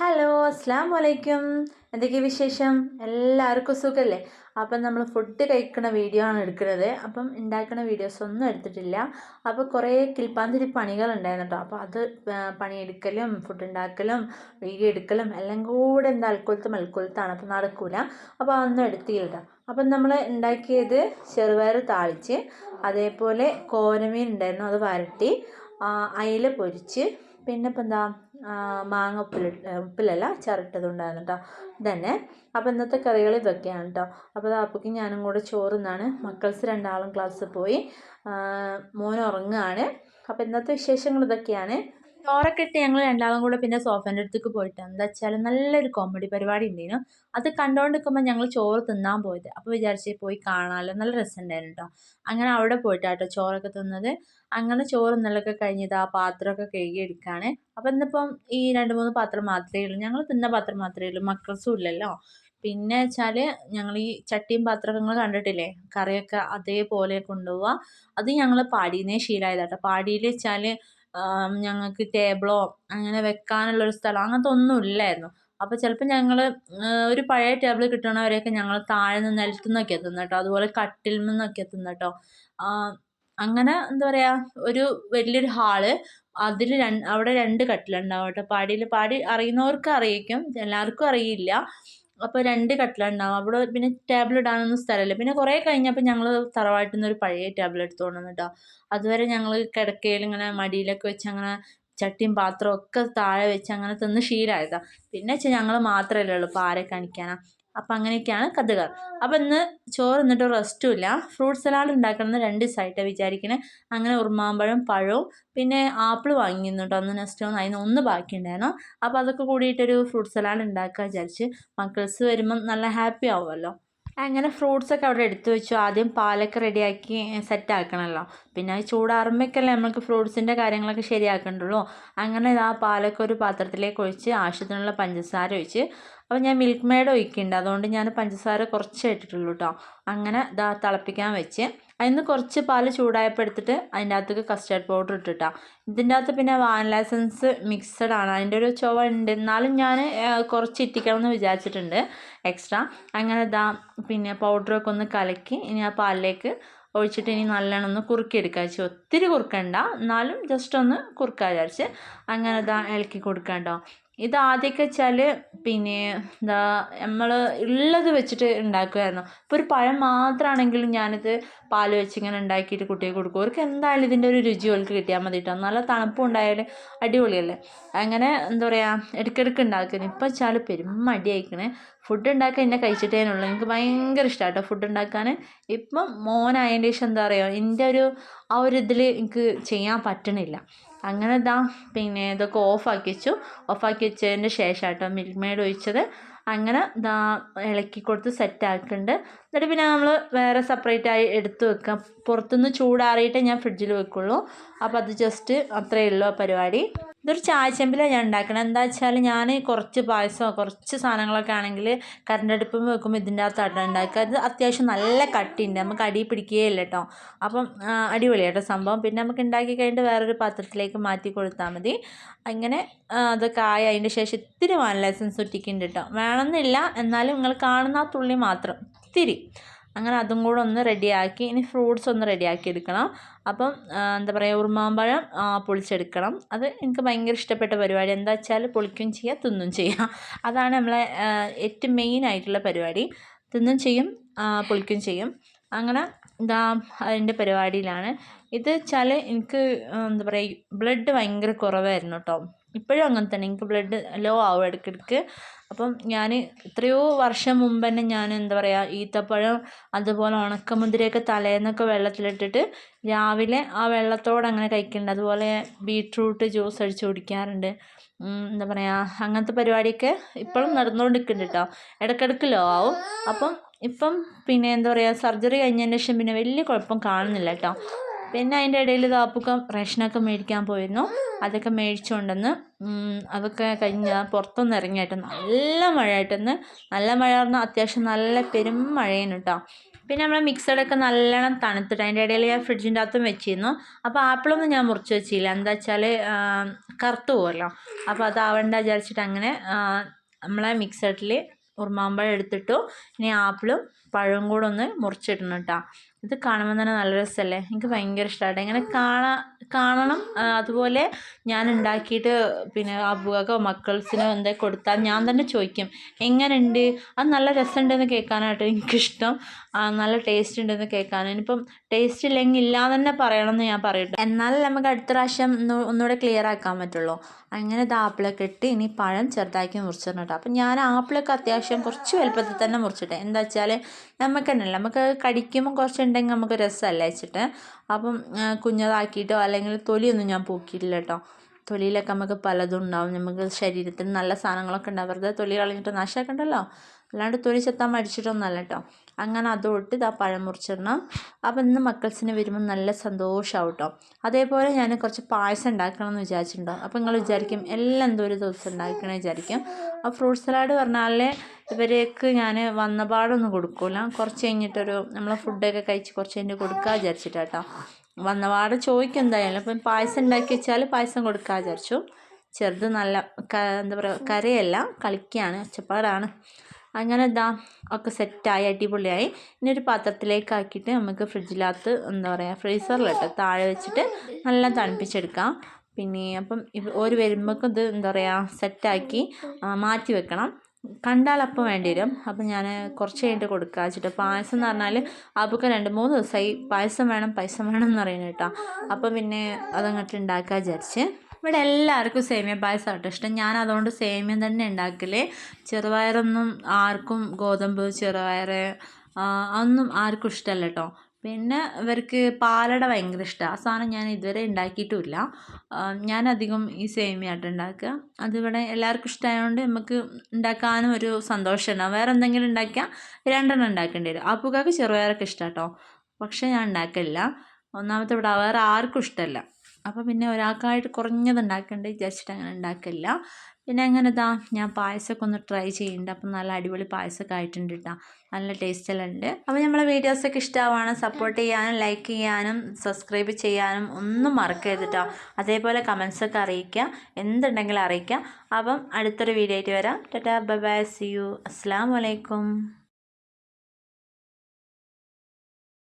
Hello അസ്സാം വലൈക്കും എന്തൊക്കെ വിശേഷം? എല്ലാവർക്കും സുഖമല്ലേ അപ്പം നമ്മൾ ഫുഡ് കഴിക്കുന്ന വീഡിയോ ആണ് എടുക്കുന്നത്. അപ്പം ഉണ്ടാക്കുന്ന വീഡിയോസ് ഒന്നും എടുത്തിട്ടില്ല. അപ്പോൾ കുറേ കിൽപ്പാന്തിരി പണികളുണ്ടായിരുന്നു കേട്ടോ. അപ്പോൾ അത് പണിയെടുക്കലും ഫുഡ് ഉണ്ടാക്കലും വീഡിയോ എടുക്കലും എല്ലാം കൂടെ എന്താ അൽക്കൊലത്ത് മൽക്കൊലത്താണ് അപ്പോൾ നടക്കൂല. അപ്പോൾ അതൊന്നും എടുത്തില്ല അപ്പം നമ്മൾ ഉണ്ടാക്കിയത് ചെറുപയർ താളിച്ച് അതേപോലെ കോരമീൻ ഉണ്ടായിരുന്നു അത് വരട്ടി അയില പൊരിച്ച് പിന്നെ ഇപ്പം എന്താ മാങ്ങ ഉപ്പിലിട്ട് ഉപ്പിലല്ല ചിരട്ടതുണ്ടായിരുന്നു കേട്ടോ ഇതന്നെ. അപ്പോൾ ഇന്നത്തെ കറികൾ ഇതൊക്കെയാണ് കേട്ടോ അപ്പോൾ അപ്പോഴേക്കും ഞാനും കൂടെ ചോറുന്നാണ്. മക്കൾസ് രണ്ടാളും ക്ലാസ്സിൽ പോയി. മോൻ ഉറങ്ങുകയാണ് അപ്പോൾ ഇന്നത്തെ വിശേഷങ്ങൾ ഇതൊക്കെയാണ്. ചോറൊക്കെ ഇട്ട് ഞങ്ങൾ രണ്ടാളും കൂടെ പിന്നെ സോഫേന്റെ അടുത്തേക്ക് പോയിട്ട് എന്താ വെച്ചാൽ നല്ലൊരു കോമഡി പരിപാടി ഉണ്ടായിരുന്നു അത് കണ്ടുകൊണ്ട് നിൽക്കുമ്പോൾ ഞങ്ങൾ ചോറ് തിന്നാൻ പോയത്. അപ്പോൾ വിചാരിച്ച് പോയി കാണാമല്ലോ നല്ല രസമുണ്ടായിരുന്നു കേട്ടോ അങ്ങനെ അവിടെ പോയിട്ടാട്ടോ ചോറൊക്കെ തിന്നത്. അങ്ങനെ ചോറ് ഇന്നലൊക്കെ കഴിഞ്ഞത് ആ പാത്രമൊക്കെ കഴുകി എടുക്കുകയാണ് അപ്പോൾ ഇന്നിപ്പം ഈ രണ്ട് മൂന്ന് പാത്രം മാത്രമേ ഉള്ളൂ. ഞങ്ങൾ തിന്ന പാത്രം മാത്രമേ ഉള്ളൂ. മക്കൾസും ഇല്ലല്ലോ. പിന്നെ വെച്ചാൽ ഞങ്ങൾ ഈ ചട്ടിയും പാത്രമൊക്കെ നിങ്ങൾ കണ്ടിട്ടില്ലേ? കറിയൊക്കെ അതേപോലെ കൊണ്ടുപോവുക അത് ഞങ്ങൾ പാടിയെന്നേ ശീലമായതാട്ടോ പാടിയിൽ വെച്ചാൽ ഞങ്ങൾക്ക് ടേബിളോ അങ്ങനെ വെക്കാനുള്ളൊരു സ്ഥലം അങ്ങനത്തെ ഒന്നും ഇല്ലായിരുന്നു. അപ്പോൾ ചിലപ്പോൾ ഞങ്ങൾ ഒരു പഴയ ടേബിൾ കിട്ടണവരെയൊക്കെ ഞങ്ങൾ താഴെ നിന്ന് നിലത്തു നിന്നൊക്കെ എത്തുന്നത് കേട്ടോ അതുപോലെ കട്ടിൽ നിന്നൊക്കെ എത്തുന്ന കേട്ടോ അങ്ങനെ എന്താ പറയുക ഒരു വലിയൊരു ഹാൾ. അതിൽ അവിടെ രണ്ട് കട്ടിലുണ്ടാവും കേട്ടോ. പാടിയിൽ പാടി അറിയുന്നവർക്ക് അറിയിക്കും എല്ലാവർക്കും അറിയില്ല. അപ്പോൾ രണ്ട് കട്ടിലുണ്ടാവും. അവിടെ പിന്നെ ടേബിൾ ഇടാനൊന്നും സ്ഥലമില്ല. പിന്നെ കുറേ കഴിഞ്ഞപ്പോൾ ഞങ്ങൾ തറവാട്ടിൽ ഒരു പഴയ ടേബിൾ എടുത്തു കൊണ്ടുവന്നു കേട്ടോ അതുവരെ ഞങ്ങൾ കിടക്കയിൽ ഇങ്ങനെ മടിയിലൊക്കെ വെച്ച് അങ്ങനെ ചട്ടിയും പാത്രവും ഒക്കെ താഴെ വെച്ച് അങ്ങനെ തിന്ന് ശീലമായതാണ് പിന്നെ വെച്ചാൽ ഞങ്ങൾ മാത്രമല്ലേ ഉള്ളൂ ഇപ്പോൾ ആരെ കാണിക്കാനാണ് അപ്പം അങ്ങനെയൊക്കെയാണ് കഥകൾ. അപ്പം ഇന്ന് ചോറ് എന്നിട്ട് റെസ്റ്റും ഇല്ല. ഫ്രൂട്ട് സലാഡ് ഉണ്ടാക്കണമെന്ന് രണ്ട് ദിവസമായിട്ടാണ് വിചാരിക്കണേ. അങ്ങനെ ഉറുമാമ്പഴം പഴവും പിന്നെ ആപ്പിൾ വാങ്ങിയിരുന്നു കേട്ടോ അന്ന് നെക്സ്റ്റ് ഒന്ന് അതിന് ഒന്ന് ബാക്കിയുണ്ടായിരുന്നു. അപ്പോൾ അതൊക്കെ കൂടിയിട്ടൊരു ഫ്രൂട്ട് സലാഡ് ഉണ്ടാക്കുക വിചാരിച്ച് മക്കൾസ് വരുമ്പം നല്ല ഹാപ്പി ആവുമല്ലോ. അങ്ങനെ ഫ്രൂട്ട്സൊക്കെ അവിടെ എടുത്തു വെച്ചു. ആദ്യം പാലൊക്കെ റെഡിയാക്കി സെറ്റ് ആക്കണമല്ലോ പിന്നെ ചൂടാറുമ്പോഴേക്കല്ലേ നമുക്ക് ഫ്രൂട്ട്സിന്റെ കാര്യങ്ങളൊക്കെ ശരിയാക്കണ്ടുള്ളൂ. അങ്ങനെ ആ പാലൊക്കെ ഒരു പാത്രത്തിലേക്ക് ഒഴിച്ച് ആവശ്യത്തിനുള്ള പഞ്ചസാര ഒഴിച്ച് അപ്പോൾ ഞാൻ മിൽക്ക് മെയ്ഡ് ഒഴിക്കുന്നുണ്ട്. അതുകൊണ്ട് ഞാൻ പഞ്ചസാര കുറച്ച് ഇട്ടിട്ടുള്ളൂ കേട്ടോ അങ്ങനെ ഇതാ തിളപ്പിക്കാൻ വെച്ച് അതിന് കുറച്ച് പാൽ ചൂടായപ്പോൾ എടുത്തിട്ട് അതിന്റെ അകത്തേക്ക് കസ്റ്റർഡ് പൗഡർ ഇട്ടിട്ടാ. ഇതിന്റെ അകത്ത് പിന്നെ വാനില എസൻസ് മിക്സഡ് ആണ്. അതിന്റെ ഒരു ചുവ ഉണ്ട് എന്നാലും ഞാൻ കുറച്ച് ഇറ്റിക്കണം എന്ന് വിചാരിച്ചിട്ടുണ്ട്. എക്സ്ട്രാ അങ്ങനെ ഇതാ പിന്നെ പൗഡറൊക്കെ ഒന്ന് കലക്കി ഇനി ആ പാലിലേക്ക് ഒഴിച്ചിട്ട് ഇനി നല്ലോണം ഒന്ന് കുറുക്കിയെടുക്കുക വെച്ച് ഒത്തിരി കുറുക്കണ്ട. എന്നാലും ജസ്റ്റ് ഒന്ന് കുറുക്കാൻ വിചാരിച്ച്. അങ്ങനെ ഇതാ ഇളക്കി കൊടുക്കാം ഇത് ആദ്യമൊക്കെ വെച്ചാൽ പിന്നെ എന്താ നമ്മൾ ഉള്ളത് വെച്ചിട്ട് ഉണ്ടാക്കുമായിരുന്നു ഇപ്പോൾ ഒരു പഴം മാത്രമാണെങ്കിലും ഞാനിത് പാൽ വെച്ച് ഇങ്ങനെ ഉണ്ടാക്കിയിട്ട് കുട്ടികൾക്ക് കൊടുക്കും. അവർക്ക് എന്തായാലും ഇതിന്റെ ഒരു രുചി അവർക്ക് കിട്ടിയാൽ മതി കേട്ടോ നല്ല തണുപ്പും ഉണ്ടായാൽ അടിപൊളിയല്ലേ? അങ്ങനെ എന്താ പറയുക ഇടയ്ക്കിടയ്ക്ക് ഉണ്ടാക്കുന്നു ഇപ്പം വെച്ചാൽ പെരും അയക്കണേ ഫുഡ് ഉണ്ടാക്കാൻ എന്നെ കഴിച്ചിട്ടേനുള്ളൂ. എനിക്ക് ഭയങ്കര ഇഷ്ടമാണ് കേട്ടോ ഫുഡ് ഉണ്ടാക്കാൻ ഇപ്പം മോനായതിന്റെ ശേഷം എന്താ പറയുക എന്റെ ഒരു ആ ഒരു ഇതിൽ എനിക്ക് ചെയ്യാൻ പറ്റണില്ല. അങ്ങനെ ഇതാ പിന്നെ ഇതൊക്കെ ഓഫാക്കി വെച്ചു ഓഫാക്കി വെച്ചതിന്റെ ശേഷം കേട്ടോ മിൽക്ക് മെയ്ഡ് ഒഴിച്ചത്. അങ്ങനെ ഇതാ ഇളക്കി കൊടുത്ത് സെറ്റ് ആക്കുന്നുണ്ട് എന്നിട്ട് പിന്നെ നമ്മൾ വേറെ സെപ്പറേറ്റ് ആയി എടുത്ത് വെക്കാം. പുറത്തുനിന്ന് ചൂടാറിയിട്ടേ ഞാൻ ഫ്രിഡ്ജിൽ വെക്കുള്ളൂ. അപ്പോൾ അത് ജസ്റ്റ് അത്രയേ ഉള്ളൂ പരിപാടി. ഇതൊരു ചായച്ചെമ്പിലാണ് ഞാൻ ഉണ്ടാക്കുന്നത് എന്താ വെച്ചാൽ ഞാൻ കുറച്ച് പായസമോ കുറച്ച് സാധനങ്ങളൊക്കെ ആണെങ്കിൽ കറണ്ട് അടുപ്പം വെക്കുമ്പോൾ ഇതിന്റെ അകത്താണ് ഉണ്ടാക്കുക. അത് അത്യാവശ്യം നല്ല കട്ടിയുണ്ട്. നമുക്ക് അടി പിടിക്കുകയില്ല കേട്ടോ അപ്പം അടിപൊളിയാട്ടോ സംഭവം. പിന്നെ നമുക്ക് ഉണ്ടാക്കി കഴിഞ്ഞിട്ട് വേറൊരു പാത്രത്തിലേക്ക് മാറ്റി കൊടുത്താൽ മതി. അങ്ങനെ അതൊക്കെ ആയി. അതിന്റെ ശേഷം ഇത്തിരി വാനില ലൈസൻസ് ഒറ്റിക്കുന്നുണ്ട് കേട്ടോ വേണമെന്നില്ല. എന്നാലും നിങ്ങൾ കാണുന്ന ആ തുള്ളി മാത്രം. ഇത്തിരി അങ്ങനെ അതും കൂടെ ഒന്ന് റെഡിയാക്കി ഇനി ഫ്രൂട്ട്സ് ഒന്ന് റെഡിയാക്കി എടുക്കണം. അപ്പം എന്താ പറയുക ഉറുമാമ്പഴം പൊളിച്ചെടുക്കണം. അത് എനിക്ക് ഭയങ്കര ഇഷ്ടപ്പെട്ട പരിപാടി. എന്താ വെച്ചാൽ പൊളിക്കുകയും ചെയ്യുക തിന്നും ചെയ്യുക അതാണ് നമ്മളെ ഏറ്റവും മെയിൻ ആയിട്ടുള്ള പരിപാടി. തിന്നും ചെയ്യും പൊളിക്കുകയും ചെയ്യും. അങ്ങനെ എന്താ അതിന്റെ പരിപാടിയിലാണ്. ഇത് വെച്ചാൽ എനിക്ക് എന്താ പറയുക ബ്ലഡ് ഭയങ്കര കുറവായിരുന്നു കേട്ടോ. ഇപ്പോഴും അങ്ങനെ തന്നെ. എനിക്ക് ബ്ലഡ് ലോ ആവും ഇടയ്ക്കിടയ്ക്ക്. അപ്പം ഞാൻ എത്രയോ വർഷം മുമ്പ് തന്നെ ഞാൻ എന്താ പറയുക ഈത്തപ്പഴം അതുപോലെ ഉണക്കമുന്തിരിയൊക്കെ തലേന്നൊക്കെ വെള്ളത്തിലിട്ടിട്ട് രാവിലെ ആ വെള്ളത്തോടെ അങ്ങനെ കഴിക്കുന്നുണ്ട് അതുപോലെ ബീട്രൂട്ട് ജ്യൂസ് അടിച്ച് കുടിക്കാറുണ്ട്. എന്താ പറയുക അങ്ങനത്തെ പരിപാടിയൊക്കെ ഇപ്പോഴും നടന്നുകൊണ്ടിരിക്കുന്നുണ്ട് കേട്ടോ ഇടയ്ക്കിടയ്ക്ക് ലോ ആവും. അപ്പം ഇപ്പം പിന്നെ എന്താ പറയുക സർജറി കഴിഞ്ഞതിന് ശേഷം പിന്നെ വലിയ കുഴപ്പം കാണുന്നില്ല കേട്ടോ പിന്നെ അതിന്റെ ഇടയിൽ കാപ്പൊക്കെ റേഷനൊക്കെ മേടിക്കാൻ പോയിരുന്നു. അതൊക്കെ മേടിച്ചുകൊണ്ടെന്ന് അതൊക്കെ കഴിഞ്ഞ് പുറത്തൊന്ന് ഇറങ്ങിയിട്ട് നല്ല മഴയായിട്ടെന്ന് നല്ല മഴ പറഞ്ഞാൽ അത്യാവശ്യം നല്ല പെരും മഴയാണ് കേട്ടോ പിന്നെ നമ്മളെ മിക്സഡൊക്കെ നല്ലോണം തണുത്തിട്ട് അതിന്റെ ഇടയിൽ ഞാൻ ഫ്രിഡ്ജിന്റെ അകത്തും വെച്ചിരുന്നു. അപ്പോൾ ആപ്പിളൊന്നും ഞാൻ മുറിച്ച് വെച്ചില്ല. എന്താ വെച്ചാൽ കറുത്തു പോകുമല്ലോ അപ്പോൾ അതാവണ്ട വിചാരിച്ചിട്ട് അങ്ങനെ നമ്മളെ മിക്സഡിൽ ഉറുമാമ്പഴം എടുത്തിട്ടു ഇനി ആപ്പിളും പഴവും കൂടെ ഒന്ന് മുറിച്ചിടണം കേട്ടോ ഇത് കാണുമ്പോൾ തന്നെ നല്ല രസമല്ലേ എനിക്ക് ഭയങ്കര ഇഷ്ടമായിട്ട് ഇങ്ങനെ കാണാ കാണണം. അതുപോലെ ഞാൻ ഉണ്ടാക്കിയിട്ട് പിന്നെ അബുവകോ മക്കൾസിനോ എന്തേ കൊടുത്താൽ ഞാൻ തന്നെ ചോദിക്കും. എങ്ങനെയുണ്ട്? അത് നല്ല രസമുണ്ടെന്ന് കേൾക്കാനായിട്ട് എനിക്കിഷ്ടം. നല്ല ടേസ്റ്റ് ഉണ്ടെന്ന് കേൾക്കാൻ ഇനിയിപ്പം ടേസ്റ്റ് ഇല്ലെങ്കിൽ ഇല്ലാന്ന് തന്നെ പറയണമെന്ന് ഞാൻ പറയട്ടെ. എന്നാലും നമുക്ക് അടുത്ത പ്രാവശ്യം ഒന്നുകൂടെ ക്ലിയർ ആക്കാൻ പറ്റുള്ളൂ. അങ്ങനെ ഇത് ആപ്പിളൊക്കെ ഇട്ട് ഇനി പഴം ചെറുതാക്കി മുറിച്ചിടണം അപ്പം ഞാൻ ആപ്പിളൊക്കെ അത്യാവശ്യം കുറച്ച് വലുപ്പത്തിൽ തന്നെ മുറിച്ചിട്ടെ. എന്താ വെച്ചാൽ നമുക്ക് തന്നെയല്ല നമുക്ക് കടിക്കുമ്പോൾ കുറച്ചുണ്ടെങ്കിൽ നമുക്ക് രസമല്ലേ വെച്ചിട്ട്? അപ്പം കുഞ്ഞതാക്കിയിട്ടോ അല്ലെങ്കിൽ തൊലിയൊന്നും ഞാൻ പൂക്കിയിട്ടില്ല കേട്ടോ. തൊലിയിലൊക്കെ നമുക്ക് പലതും ഉണ്ടാവും. നമുക്ക് ശരീരത്തിന് നല്ല സാധനങ്ങളൊക്കെ ഉണ്ടാവും. വെറുതെ തൊലി കളഞ്ഞിട്ട് നാശമാക്കണ്ടല്ലോ? അല്ലാണ്ട് തൊലി ചെത്താൻ മടിച്ചിട്ടൊന്നുമല്ല കേട്ടോ അങ്ങനെ അതോട്ട് ഇതാ പഴം മുറിച്ചിടണം. അപ്പം ഇന്ന് മക്കൾസിന് വരുമ്പോൾ നല്ല സന്തോഷമാവും കേട്ടോ അതേപോലെ ഞാൻ കുറച്ച് പായസം ഉണ്ടാക്കണം എന്ന് വിചാരിച്ചിട്ടുണ്ടോ? അപ്പം നിങ്ങൾ വിചാരിക്കും എല്ലാം എന്തോ ഒരു ദിവസം ഉണ്ടാക്കണം വിചാരിക്കും. ആ ഫ്രൂട്ട് സലാഡ് പറഞ്ഞാൽ ഇവരേക്ക് ഞാൻ വന്ന പാടൊന്നും കൊടുക്കില്ല കുറച്ച് കഴിഞ്ഞിട്ടൊരു നമ്മൾ ഫുഡൊക്കെ കഴിച്ച് കുറച്ച് കഴിഞ്ഞിട്ട് കൊടുക്കുക വിചാരിച്ചിട്ടാട്ടോ. വന്നപാട് ചോദിക്കും എന്തായാലും. അപ്പം പായസം ഉണ്ടാക്കി വെച്ചാൽ പായസം കൊടുക്കുക വിചാരിച്ചു. ചെറുത് നല്ല എന്താ പറയുക കരയല്ല കളിക്കുകയാണ് ഒച്ചപ്പാടാണ്. അങ്ങനെ ഇതാ ഒക്കെ സെറ്റായി അടിപൊളിയായി. ഇനി ഒരു പാത്രത്തിലേക്ക് ആക്കിയിട്ട് നമുക്ക് ഫ്രിഡ്ജിനകത്ത് എന്താ പറയുക ഫ്രീസറിലിട്ട് താഴെ വെച്ചിട്ട് നല്ല തണുപ്പിച്ചെടുക്കാം. പിന്നെ അപ്പം ഒരു വരുമ്പോഴേക്കും ഇത് എന്താ പറയുക സെറ്റാക്കി മാറ്റി വെക്കണം. കണ്ടാൽ അപ്പം വേണ്ടി വരും. അപ്പം ഞാൻ കുറച്ച് കഴിഞ്ഞിട്ട് കൊടുക്കുക വെച്ചിട്ട്. പായസം എന്ന് പറഞ്ഞാൽ അപ്പൊക്കെ രണ്ട് മൂന്ന് ദിവസമായി പായസം വേണം പൈസ വേണം എന്ന് പറയുന്നത് കേട്ടോ. അപ്പം പിന്നെ അതങ്ങോട്ട് ഉണ്ടാക്കാൻ വിചാരിച്ച്. ഇവിടെ എല്ലാവർക്കും സേമിയ പായസം ആട്ടോ ഇഷ്ടം. ഞാൻ അതുകൊണ്ട് സേമിയ തന്നെ ഉണ്ടാക്കലേ. ചെറുപയറൊന്നും ആർക്കും ഗോതമ്പ് ചെറുപയർ ഒന്നും ആർക്കും ഇഷ്ടമല്ല കേട്ടോ പിന്നെ ഇവർക്ക് പാലട ഭയങ്കര ഇഷ്ടമാണ് ആ സാധനം ഞാൻ ഇതുവരെ ഉണ്ടാക്കിയിട്ടുമില്ല ഞാനധികം ഈ സേമിയ ആട്ടോ ഉണ്ടാക്കുക. അതിവിടെ എല്ലാവർക്കും ഇഷ്ടമായതുകൊണ്ട് നമുക്ക് ഉണ്ടാക്കാനും ഒരു സന്തോഷമുണ്ടാവും വേറെ എന്തെങ്കിലും ഉണ്ടാക്കിയാൽ രണ്ടെണ്ണം ഉണ്ടാക്കേണ്ടി വരും. അപ്പുകാക്ക് ചെറുപയറൊക്കെ ഇഷ്ടമാട്ടോ പക്ഷേ ഞാൻ ഉണ്ടാക്കില്ല ഒന്നാമത്തെ ഇവിടെ വേറെ ആർക്കും ഇഷ്ടമല്ല അപ്പോൾ പിന്നെ ഒരാൾക്കായിട്ട് കുറഞ്ഞത് ഉണ്ടാക്കേണ്ടത് വിചാരിച്ചിട്ട് അങ്ങനെ ഉണ്ടാക്കില്ല പിന്നെ അങ്ങനെ ഇതാ ഞാൻ പായസമൊക്കെ ഒന്ന് ട്രൈ ചെയ്യുന്നുണ്ട് അപ്പം നല്ല അടിപൊളി പായസമൊക്കെ ആയിട്ടുണ്ട് കേട്ടോ നല്ല ടേസ്റ്റെല്ലാം ഉണ്ട്. അപ്പോൾ നമ്മളെ വീഡിയോസൊക്കെ ഇഷ്ടമാണ് സപ്പോർട്ട് ചെയ്യാനും ലൈക്ക് ചെയ്യാനും സബ്സ്ക്രൈബ് ചെയ്യാനും ഒന്നും മറക്കരുത് കേട്ടോ അതേപോലെ കമൻസൊക്കെ അറിയിക്കുക. എന്തുണ്ടെങ്കിലും അറിയിക്കുക. അപ്പം അടുത്തൊരു വീഡിയോ ആയിട്ട് വരാം. Tata bye bye see you അസ്സാം വലൈക്കും